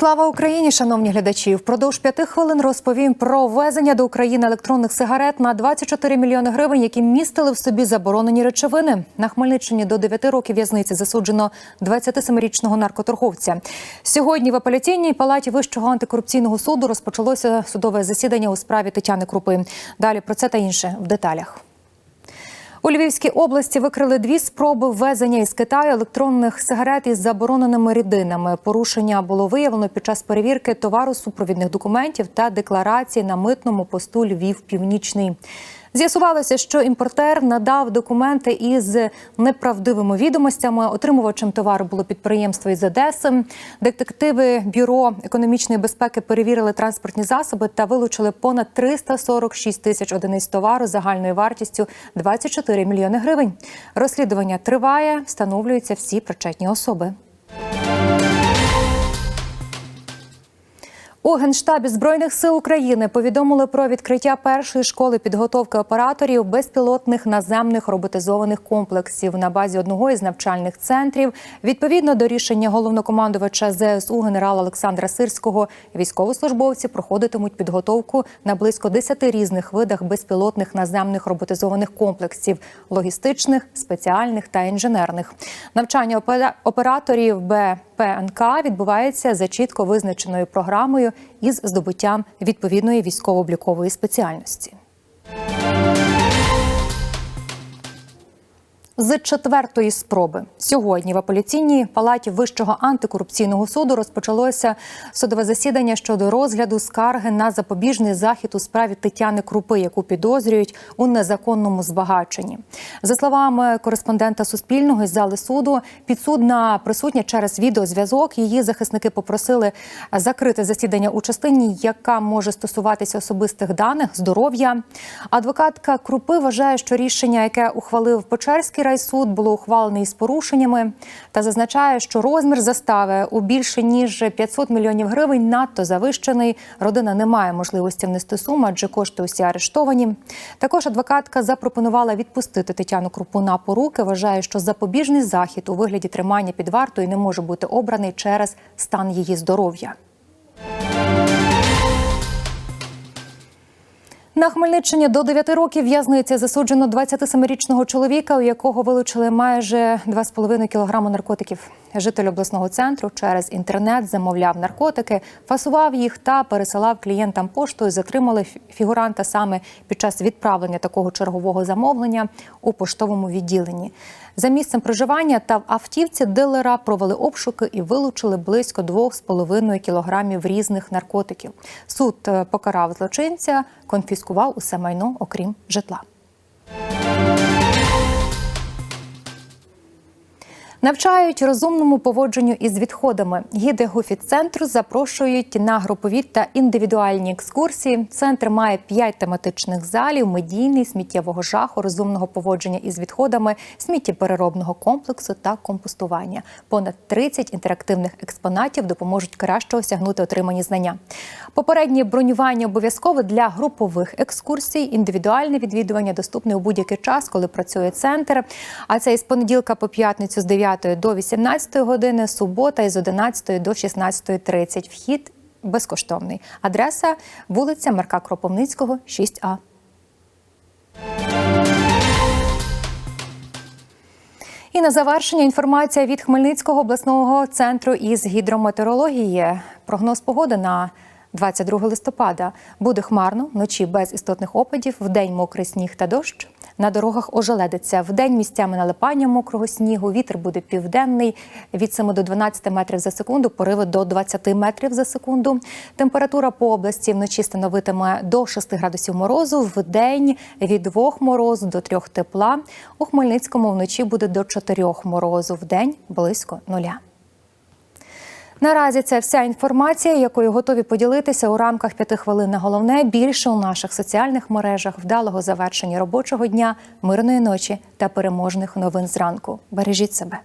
Слава Україні, шановні глядачі! Впродовж п'яти хвилин розповім про ввезення до України електронних сигарет на 24 мільйони гривень, які містили в собі заборонені речовини. На Хмельниччині до 9 років в'язниці засуджено 27-річного наркоторговця. Сьогодні в апеляційній палаті Вищого антикорупційного суду розпочалося судове засідання у справі Тетяни Крупи. Далі про це та інше в деталях. У Львівській області викрили дві спроби ввезення із Китаю електронних сигарет із забороненими рідинами. Порушення було виявлено під час перевірки товару супровідних документів та декларацій на митному посту Львів Північний. З'ясувалося, що імпортер надав документи із неправдивими відомостями. Отримувачем товару було підприємство із Одеси. Детективи бюро економічної безпеки перевірили транспортні засоби та вилучили понад 346 тисяч одиниць товару загальною вартістю 24 мільйони гривень. Розслідування триває, встановлюються всі причетні особи. У генштабі збройних сил України повідомили про відкриття першої школи підготовки операторів безпілотних наземних роботизованих комплексів на базі одного із навчальних центрів. Відповідно до рішення головнокомандувача ЗСУ генерала Олександра Сирського, військовослужбовці проходитимуть підготовку на близько 10 різних видах безпілотних наземних роботизованих комплексів логістичних, спеціальних та інженерних. Навчання операторів БПНК відбувається за чітко визначеною програмою із здобуттям відповідної військово-облікової спеціальності. З четвертої спроби сьогодні в апеляційній палаті Вищого антикорупційного суду розпочалося судове засідання щодо розгляду скарги на запобіжний захід у справі Тетяни Крупи, яку підозрюють у незаконному збагаченні. За словами кореспондента Суспільного із зали суду, підсудна присутня через відеозв'язок. Її захисники попросили закрити засідання у частині, яка може стосуватися особистих даних, здоров'я. Адвокатка Крупи вважає, що рішення, яке ухвалив Печерський райсуд було ухвалений з порушеннями та зазначає, що розмір застави у більше ніж 500 мільйонів гривень надто завищений. Родина не має можливості внести суму, адже кошти усі арештовані. Також адвокатка запропонувала відпустити Тетяну Крупу на поруки. Вважає, що запобіжний захід у вигляді тримання під вартою не може бути обраний через стан її здоров'я. На Хмельниччині до 9 років в'язниці засуджено 27-річного чоловіка, у якого вилучили майже 2,5 кілограму наркотиків. Житель обласного центру через інтернет замовляв наркотики, фасував їх та пересилав клієнтам поштою. Затримали фігуранта саме під час відправлення такого чергового замовлення у поштовому відділенні. За місцем проживання та в автівці дилера провели обшуки і вилучили близько 2,5 кілограмів різних наркотиків. Суд е, покарав злочинця, конфіскував усе майно, окрім житла. Навчають розумному поводженню із відходами. Гіди Гуфіт-центру запрошують на групові та індивідуальні екскурсії. Центр має п'ять тематичних залів: медійний, сміттєвого жаху, розумного поводження із відходами, сміттєпереробного комплексу та компостування. Понад 30 інтерактивних експонатів допоможуть краще осягнути отримані знання. Попереднє бронювання обов'язкове для групових екскурсій. Індивідуальне відвідування доступне у будь-який час, коли працює центр. А це із понеділка по п'ятницю з 9 до 18 години, субота із 11 до 16.30. Вхід безкоштовний. Адреса вулиця Марка Кропивницького, 6А. І на завершення інформація від Хмельницького обласного центру із гідрометеорології. Прогноз погоди на 22 листопада буде хмарно, вночі без істотних опадів, вдень мокрий сніг та дощ. На дорогах ожеледиться. Вдень місцями налипання мокрого снігу. Вітер буде південний від 7 до 12 метрів за секунду, пориви до 20 метрів за секунду. Температура по області вночі становитиме до 6 градусів морозу. Вдень від 2 морозу до 3 тепла. У Хмельницькому вночі буде до 4 морозу. Вдень близько нуля. Наразі це вся інформація, якою готові поділитися у рамках п'яти хвилин на головне більше у наших соціальних мережах, вдалого завершення робочого дня, мирної ночі та переможних новин зранку. Бережіть себе.